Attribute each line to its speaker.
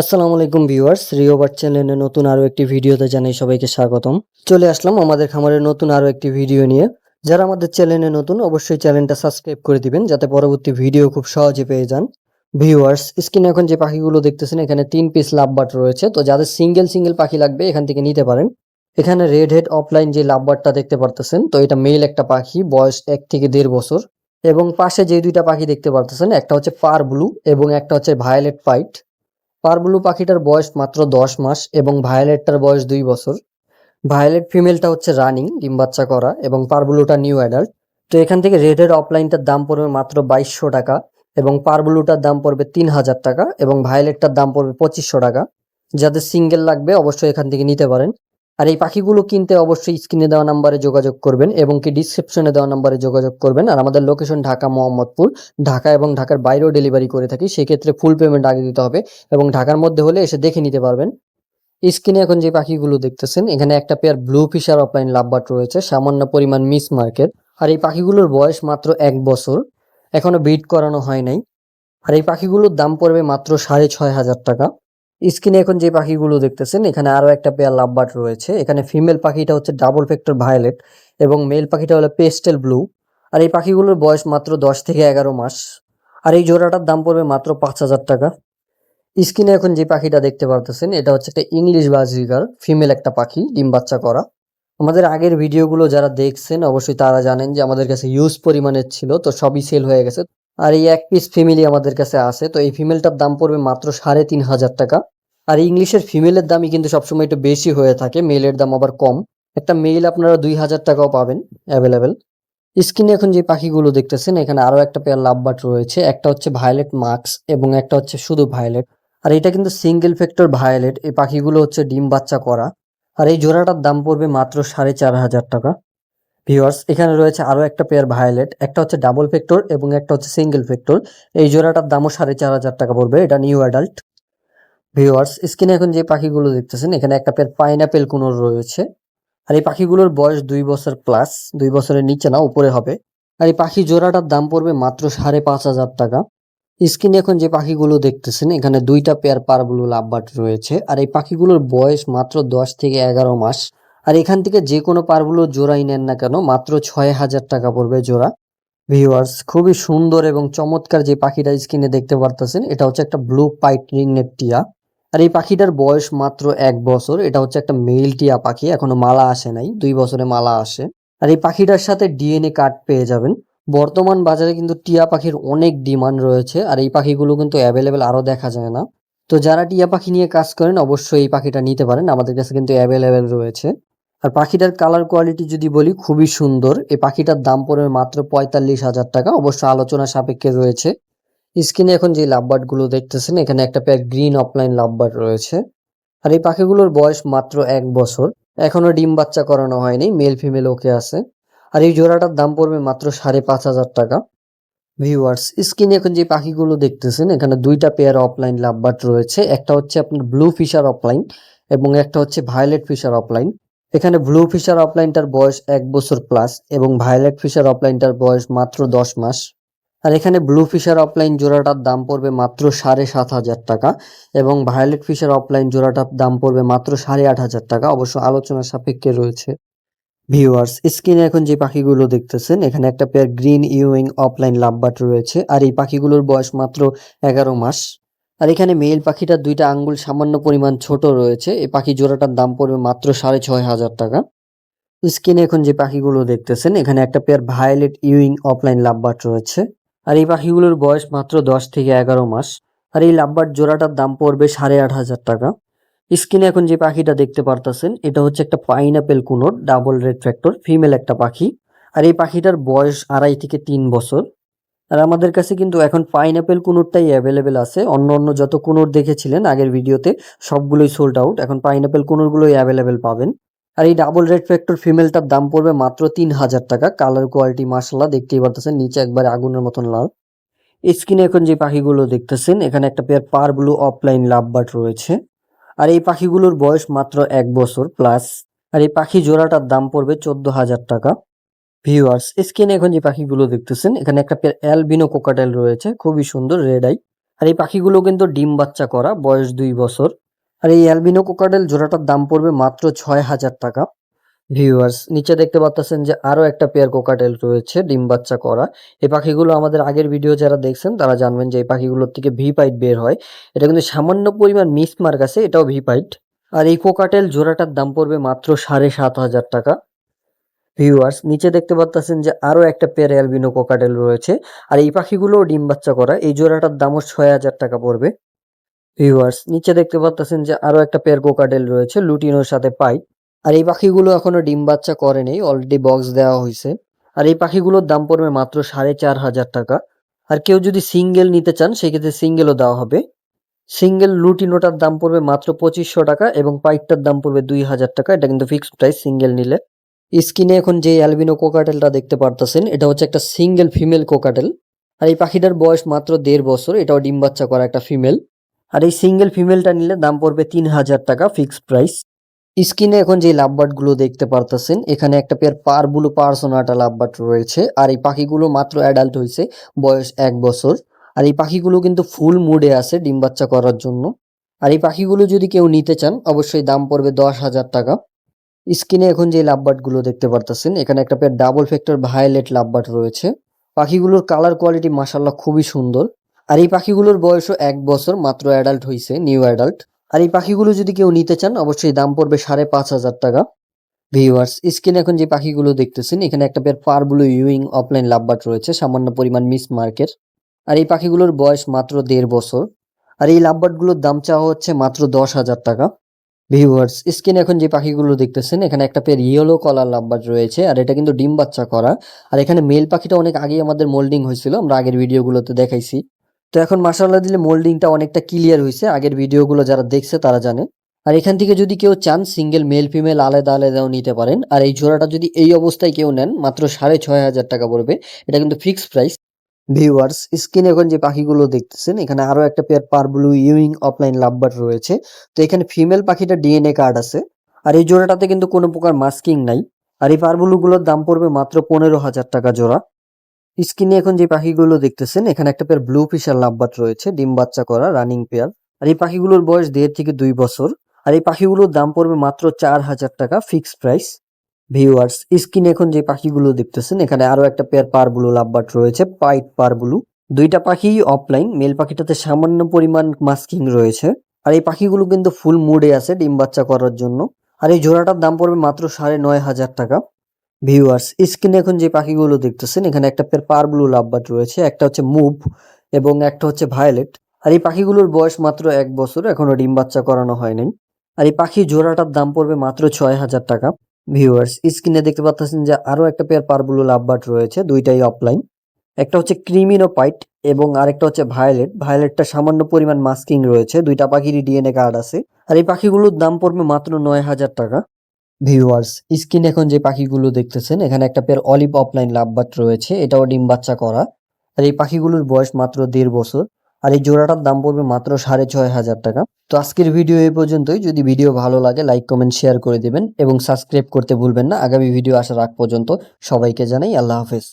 Speaker 1: আসসালামু আলাইকুম ভিউয়ার্স রিওবার চ্যানেলে নতুন আরও একটি ভিডিওতে জানাই সবাইকে স্বাগতম। চলে আসলাম আমাদের খামারের নতুন আরও একটি ভিডিও নিয়ে। যারা আমাদের চ্যানেলে নতুন, অবশ্যই চ্যানেলটা সাবস্ক্রাইব করে দিবেন, যাতে পরবর্তী ভিডিও খুব সহজে পেয়ে যান। ভিউয়ার্স, স্ক্রিনে এখন যে পাখিগুলো দেখতেছেন, এখানে তিন পিস লাভবাট রয়েছে। তো যাদের সিঙ্গেল সিঙ্গেল পাখি লাগবে, এখান থেকে নিতে পারেন। এখানে রেড হেড অফলাইন যে লাভবারটা দেখতে পারতেছেন, তো এটা মেল একটা পাখি, বয়স এক থেকে দেড় বছর। এবং পাশে যে দুইটা পাখি দেখতে পারতেছেন, একটা হচ্ছে পার ব্লু এবং একটা হচ্ছে ভায়োলেট পাইট পারব্লু পাখিটার বয়স মাত্র দশ মাস এবং ভায়োলেটটার বয়স দুই বছর। ভায়োলেট ফিমেলটা হচ্ছে রানিং, ডিম বাচ্চা করা এবং পারব্লুটা নিউ অ্যাডাল্ট। তো এখান থেকে রেডের অফলাইনটার দাম পড়বে মাত্র বাইশশো টাকা এবং পারব্লুটার দাম পড়বে তিন হাজার টাকা এবং ভায়োলেটটার দাম পড়বে পঁচিশশো টাকা। যাদের সিঙ্গেল লাগবে অবশ্যই এখান থেকে নিতে পারেন। আর এই পাখিগুলো কিনতে অবশ্যই স্ক্রিনে দেওয়া নাম্বারে যোগাযোগ করবেন এবং কি ডিসক্রিপশনে দেওয়া নাম্বারে যোগাযোগ করবেন। আর আমাদের লোকেশন ঢাকা মোহাম্মদপুর। ঢাকা এবং ঢাকার বাইরেও ডেলিভারি করে থাকি, সেক্ষেত্রে ফুল পেমেন্ট আগে দিতে হবে এবং ঢাকার মধ্যে হলে এসে দেখে নিতে পারবেন। স্ক্রিনে এখন যে পাখিগুলো দেখতেছেন, এখানে একটা pair blue Fischer opaline lovebird রয়েছে, সামান্য পরিমাণ মিস মার্কেট আর এই পাখিগুলোর বয়স মাত্র এক বছর, এখনও বিট করানো হয় নাই। আর এই পাখিগুলোর দাম পড়বে মাত্র সাড়ে ছয় হাজার টাকা। স্ক্রিনে এখন যে পাখিগুলো দেখতেছেন, এখানে আরও একটা পেয়ার লাভবাট রয়েছে। এখানে ফিমেল পাখিটা হচ্ছে ডাবল ফেক্টর ভায়োলেট এবং মেল পাখিটা হলো পেস্টেল ব্লু আর এই পাখিগুলোর বয়স মাত্র দশ থেকে এগারো মাস। আর এই জোড়াটার দাম পড়বে মাত্র পাঁচ হাজার টাকা। স্ক্রিনে এখন যে পাখিটা দেখতে পারতেছেন, এটা হচ্ছে একটা ইংলিশ বাজিগার ফিমেল একটা পাখি, ডিম বাচ্চা করা। আমাদের আগের ভিডিওগুলো যারা দেখছেন, অবশ্যই তারা জানেন যে আমাদের কাছে ইউজ পরিমাণের ছিল, তো সবই সেল হয়ে গেছে। আর এই এক পিস ফিমেলই আমাদের কাছে আছে। তো এই ফিমেলটার দাম পড়বে মাত্র সাড়ে তিন হাজার টাকা। আর ইংলিশের ফিমেলের দামই কিন্তু সবসময় একটু বেশি হয়ে থাকে। মেলের দাম আবার কম। একটা মেল আপনারা দুই হাজার টাকাও পাবেন অ্যাভেলেবেল স্ক্রিনে এখন যে পাখিগুলো দেখতেছেন, এখানে আরও একটা পেয়ার লাভবাট রয়েছে। একটা হচ্ছে ভায়োলেট মার্কস এবং একটা হচ্ছে শুধু ভায়োলেট আর এটা কিন্তু সিঙ্গেল ফ্যাক্টর ভায়োলেট এই পাখিগুলো হচ্ছে ডিম বাচ্চা করা। আর এই জোড়াটার দাম পড়বে মাত্র সাড়ে চার হাজার টাকা। ভিউয়ার্স এখানে রয়েছে আরও একটা পেয়ার ভায়োলেট একটা হচ্ছে ডাবল ফেক্টর এবং একটা হচ্ছে সিঙ্গেল ফেক্টর এই জোড়াটার দামও সাড়ে চার হাজার টাকা পড়বে, এটা নিউ অ্যাডাল্ট ভিওয়ার্স স্ক্রিনে এখন যে পাখিগুলো দেখতেছেন, এখানে একটা পেয়ার পাইনাপেল কুনোর রয়েছে। আর এই পাখিগুলোর বয়স দুই বছর প্লাস দুই বছরের নিচে না, উপরে হবে। আর এই পাখি জোড়াটার দাম পড়বে মাত্র সাড়ে পাঁচ হাজার টাকা। স্ক্রিনে এখন যে পাখিগুলো দেখতেছেন, এখানে দুইটা পেয়ার পারগুলো লাভবাট রয়েছে। আর এই পাখিগুলোর বয়স মাত্র দশ থেকে এগারো মাস। আর এখান থেকে যে কোনো পারগুলো জোড়াই নেন না কেন, মাত্র ছয় হাজার টাকা পড়বে জোড়া। ভিউয়ার্স খুবই সুন্দর এবং চমৎকার যে পাখিটা স্ক্রিনে দেখতে পারতেছেন, এটা হচ্ছে একটা ব্লু পাইট রিংনেট টিয়া। আর এই পাখিটার বয়স মাত্র এক বছর, এটা হচ্ছে একটা মেল টিয়া পাখি, এখনও মালা আসে নাই, দুই বছরে মালা আসে। আর এই পাখিটার সাথে ডিএনএ কার্ড পেয়ে যাবেন। বর্তমান বাজারে কিন্তু টিয়া পাখির অনেক ডিমান্ড রয়েছে, আর এই পাখিগুলো কিন্তু অ্যাভেলেবেল আরও দেখা যায় না। তো যারা টিয়া পাখি নিয়ে কাজ করেন, অবশ্যই এই পাখিটা নিতে পারেন, আমাদের কাছে কিন্তু অ্যাভেলেবেল রয়েছে। আর পাখিটার কালার কোয়ালিটি যদি বলি, খুবই সুন্দর। এই পাখিটার দাম পড়বে মাত্র পঁয়তাল্লিশ হাজার টাকা। অবশ্য আলোচনা সাপেক্ষে রয়েছে। স্ক্রিনে এখন যে লাভবার্ডগুলো দেখতেছেন, এখানে একটা প্যাক গ্রিন অফলাইন লাভবার্ড রয়েছে। আর এই পাখিগুলোর বয়স মাত্র এক বছর। এখনও ডিম বাচ্চা করানো হয়নি মেল ফিমেল ওকে আছে। আর এই জোড়াটার দাম পড়বে মাত্র সাড়ে পাঁচ হাজার টাকা। ভিউয়ার্স স্ক্রিনে এখন যে পাখিগুলো দেখতেছেন, এখানে দুইটা পেয়ার অফলাইন লাভবার্ড রয়েছে। একটা হচ্ছে আপনার ব্লু ফিশার অফলাইন এবং একটা হচ্ছে ভায়োলেট ফিশার অফলাইন এখানে ব্লু ফিশার অফলাইনটার বয়স এক বছর প্লাস এবং ভায়োলেট ফিশার অফলাইনটার বয়স মাত্র দশ মাস। আর এখানে ব্লু ফিশার অফলাইন জোড়াটার দাম পড়বে মাত্র সাড়ে সাত হাজার টাকা এবং ভায়োলেট ফিশার অফলাইন জোড়াটার দাম পড়বে মাত্র সাড়ে আট হাজার টাকা। অবশ্য আলোচনা সাপেক্ষে রয়েছে। ভিউয়ার্স, স্ক্রিনে এখন যে পাখিগুলো দেখতেছেন, এখানে একটা pair green euwing opaline lovebird রয়েছে। আর এই পাখিগুলোর বয়স মাত্র এগারো মাস। আর এখানে মেল পাখিটার দুইটা আঙ্গুল সামান্য পরিমাণ ছোট রয়েছে। এই পাখি জোড়াটার দাম পড়বে মাত্র সাড়ে ছয় হাজার টাকা। স্ক্রিনে এখন যে পাখিগুলো দেখতেছেন, এখানে একটা pair violet euwing opaline lovebird রয়েছে। আর এই পাখিগুলোর বয়স মাত্র দশ থেকে এগারো মাস। আর এই লাভবাট জোড়াটার দাম পড়বে সাড়ে আট হাজার টাকা। স্ক্রিনে এখন যে পাখিটা দেখতে পারতেছেন, এটা হচ্ছে একটা pineapple conure double red factor female একটা পাখি। আর এই পাখিটার বয়স আড়াই থেকে তিন বছর। আর আমাদের কাছে কিন্তু এখন পাইনাপেল কুনোরটাই অ্যাভেলেবেল আছে। অন্য অন্য যত কুনোর দেখেছিলেন আগের ভিডিওতে, সবগুলোই সোল্ড আউট এখন পাইনাপেল কুনোরগুলোই অ্যাভেলেবেল পাবেন। আর এই ডাবল রেড ফ্যাক্টর ফিমেলটার দাম পড়বে মাত্র তিন হাজার টাকা। কালার কোয়ালিটি মার্শাল্লাহ দেখতেই পারতেছেন, নিচে একবার আগুনের মতন লাল। স্ক্রিনে এখন যে পাখিগুলো দেখতেছেন, এখানে একটা পেয়ার পার ব্লু অফলাইন লাভবার্ড রয়েছে। আর এই পাখিগুলোর বয়স মাত্র এক বছর প্লাস আর এই পাখি জোড়াটার দাম পড়বে চোদ্দ হাজার টাকা। ভিউয়ার্স স্ক্রিনে এখন যে পাখিগুলো দেখতেছেন, এখানে একটা অ্যালবিনো কোকাটেল রয়েছে, খুবই সুন্দর রেড আই আর এই পাখিগুলো কিন্তু ডিম বাচ্চা করা, বয়স দুই বছর। আর এই অ্যালবিনো কোকাডেল জোড়াটার দাম পড়বে মাত্র ছয় হাজার টাকা। ভিউয়ার্স নিচে দেখতে পাচ্ছেন যে আরও একটা পেয়ার কোকাটেল রয়েছে, ডিম বাচ্চা করা। এই পাখিগুলো আমাদের আগের ভিডিও যারা দেখছেন, তারা জানবেন যে এই পাখিগুলোর থেকে ভি পাইট বের হয়। এটা কিন্তু সামান্য পরিমাণ মিস মার্ক আছে, এটাও ভি পাইট আর এই কোকাটেল জোড়াটার দাম পড়বে মাত্র সাড়ে সাত হাজার টাকা। ভিউয়ার্স নিচে দেখতে পাচ্ছেন যে আরও একটা পেয়ার অ্যালবিনো কোকাডেল রয়েছে। আর এই পাখিগুলোও ডিম বাচ্চা করা। এই জোড়াটার দামও ছয় হাজার টাকা পড়বে। ভিউয়ার্স নিচে দেখতে পাচ্ছেন যে আরও একটা পেয়ার কোকাডেল রয়েছে, লুটিনোর সাথে পাইট আর এই পাখিগুলো এখনও ডিম বাচ্চা করেনি অলরেডি বক্স দেওয়া হয়েছে আর এই পাখিগুলোর দাম পড়বে মাত্র সাড়ে চার হাজার টাকা। আর কেউ যদি সিঙ্গেল নিতে চান, সেক্ষেত্রে সিঙ্গেলও দেওয়া হবে। সিঙ্গেল লুটিনোটার দাম পড়বে মাত্র পঁচিশশো টাকা এবং পাইকটার দাম পড়বে দুই হাজার টাকা। এটা কিন্তু ফিক্সড প্রাইস সিঙ্গেল নিলে। স্ক্রিনে এখন যে অ্যালবিনো কোকাটেলটা দেখতে পারতেছেন, এটা হচ্ছে একটা সিঙ্গেল ফিমেল কোকাটেল আর এই পাখিটার বয়স মাত্র দেড় বছর, এটাও ডিম বাচ্চা করা একটা ফিমেল আর এই সিঙ্গেল ফিমেলটা নিলে দাম পড়বে তিন হাজার টাকা ফিক্সড প্রাইস স্কিনে এখন যে লাভবার্ডগুলো দেখতে পারতেছেন, এখানে একটা পেয়ার পার ব্লু পার্সোনাটা লাভবার্ড রয়েছে। আর এই পাখিগুলো মাত্র অ্যাডাল্ট হয়েছে বয়স এক বছর। আর এই পাখিগুলো কিন্তু ফুল মুডে আছে ডিম বাচ্চা করার জন্য। আর এই পাখিগুলো যদি কেউ নিতে চান, অবশ্যই দাম পড়বে দশ হাজার টাকা। স্ক্রিনে এখন যে লাভবার্ডগুলো দেখতে পারতেছেন, এখানে একটা pair double factor violet lovebird রয়েছে। পাখিগুলোর কালার কোয়ালিটি মাসাল্লাহ খুবই সুন্দর। আর এই পাখিগুলোর বয়সও এক বছর, মাত্র অ্যাডাল্ট হয়েছে নিউ অ্যাডাল্ট আর এই পাখিগুলো যদি কেউ নিতে চান, অবশ্যই দাম পড়বে সাড়ে পাঁচ হাজার টাকা। ভিউয়ার্স স্ক্রিনে এখন যে পাখিগুলো দেখতেছেন, এখানে একটা pair parblue euwing opaline lovebird রয়েছে, সামান্য পরিমাণ মিস মার্কের আর এই পাখিগুলোর বয়স মাত্র দেড় বছর। আর এই লাভবার্ডগুলোর দাম চাওয়া হচ্ছে মাত্র দশ হাজার টাকা। ভিউয়ার্স স্ক্রিনে এখন যে পাখিগুলো দেখতেছেন, এখানে একটা পেয়ার ইয়েলো কলার লাভবার্ড রয়েছে, আর এটা কিন্তু ডিম বাচ্চা করা। আর এখানে মেল পাখিটা অনেক আগেই আমাদের মোল্ডিং হয়েছিল, আমরা আগের ভিডিওগুলোতে দেখাইছি। তো এখন মাসাল্লাহ দিলে মোল্ডিংটা অনেকটা ক্লিয়ার হয়েছে আগের ভিডিওগুলো যারা দেখছে তারা জানে। আর এখান থেকে যদি কেউ চান সিঙ্গেল মেল ফিমেল আলাদা আলাদাও নিতে পারেন। আর এই জোড়াটা যদি এই অবস্থায় কেউ নেন, মাত্র সাড়ে ছয় হাজার টাকা পড়বে, এটা কিন্তু ফিক্সড প্রাইস ভিউয়ার্স স্ক্রিনে এখন যে পাখিগুলো দেখতেছেন, এখানে আরও একটা pair parblue euwing opaline lovebird রয়েছে। তো এখানে ফিমেল পাখিটা ডিএনএ কার্ড আছে। আর এই জোড়াটাতে কিন্তু কোনো প্রকার মাস্কিং নাই। আর এই পারবুলুগুলোর দাম পড়বে মাত্র পনেরো হাজার টাকা জোড়া। স্ক্রিনে এখন যে পাখিগুলো দেখতেছেন, এখানে একটা পেয়ার ব্লু ফিশার লাভবার্ড রয়েছে, ডিম বাচ্চা করা রানিং পেয়ার আর এই পাখিগুলোর বয়স দেড় থেকে দুই বছর। আর এই পাখিগুলোর দাম পড়বে মাত্র চার হাজার টাকা ফিক্সড প্রাইস ভিউয়ার্স স্ক্রিনে এখন যে পাখিগুলো দেখতেছেন, এখানে আরও একটা পেয়ার পার ব্লু লাভবার্ড রয়েছে পাইট পার ব্লু দুইটা পাখি অফলাইন মেল পাখিটাতে সামান্য পরিমাণ মাস্কিং রয়েছে। আর এই পাখিগুলো কিন্তু ফুল মুডে আছে, ডিম বাচ্চা করার জন্য। আর এই জোড়াটার দাম পড়বে মাত্র সাড়ে নয় হাজার টাকা। ভিউয়ার্স স্ক্রিনে এখন যে পাখিগুলো দেখতেছেন, এখানে একটা পেয়ার পার ব্লু লাভবার্ড রয়েছে, একটা হচ্ছে মুভ এবং একটা হচ্ছে ভায়োলেট আর এই পাখিগুলোর বয়স মাত্র এক বছর, এখনও ডিম বাচ্চা করানো হয়নি। আর এই পাখি জোড়াটার দাম পড়বে মাত্র ছয় হাজার টাকা। ভিউয়ার্স স্ক্রিনে দেখতে পাচ্ছেন যে আরও একটা পেয়ার পার ব্লু লাভবার্ড রয়েছে, দুইটাই অফলাইন একটা হচ্ছে ক্রিমিনো পাইট এবং আরেকটা হচ্ছে ভায়োলেট ভায়োলেটটা সামান্য পরিমাণ মাস্কিং রয়েছে, দুইটা পাখিরই ডিএনএ কার্ড আছে। আর এই পাখিগুলোর দাম পড়বে মাত্র নয় হাজার টাকা। ভিউয়ার্স স্ক্রিন এখন যে পাখিগুলো দেখতেছেন, এখানে একটা পেয়ার অলিভ অফলাইন লাভবার্ড রয়েছে, এটাও ডিম বাচ্চা করা। আর এই পাখিগুলোর বয়স মাত্র দেড় বছর। আর এই জোড়াটার দাম পড়বে মাত্র সাড়ে ছয় হাজার টাকা। তো আজকের ভিডিও এই পর্যন্তই। যদি ভিডিও ভালো লাগে লাইক কমেন্ট শেয়ার করে দেবেন এবং সাবস্ক্রাইব করতে ভুলবেন না। আগামী ভিডিও আসার আগ পর্যন্ত সবাইকে জানাই আল্লাহ হাফেজ।